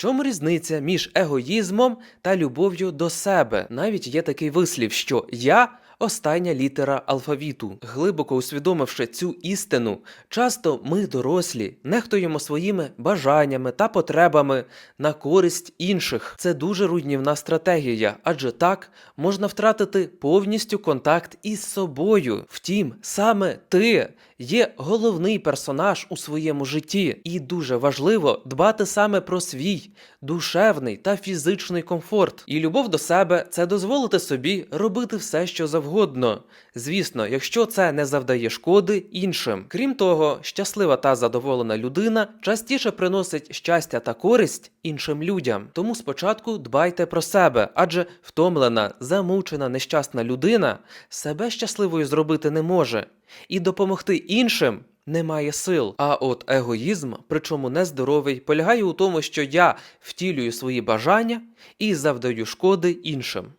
чому різниця між егоїзмом та любов'ю до себе? Навіть є такий вислів, що я. Остання літера алфавіту. Глибоко усвідомивши цю істину, часто ми, дорослі, нехтуємо своїми бажаннями та потребами на користь інших. Це дуже руйнівна стратегія, адже так можна втратити повністю контакт із собою. Втім, саме ти є головний персонаж у своєму житті, і дуже важливо дбати саме про свій душевний та фізичний комфорт. І любов до себе це дозволити собі робити все, що завгодно. Звісно, якщо це не завдає шкоди іншим. Крім того, щаслива та задоволена людина частіше приносить щастя та користь іншим людям. Тому спочатку дбайте про себе, адже втомлена, замучена, нещасна людина себе щасливою зробити не може, і допомогти іншим. Немає сил. А от егоїзм, причому нездоровий, полягає у тому, що я втілюю свої бажання і завдаю шкоди іншим.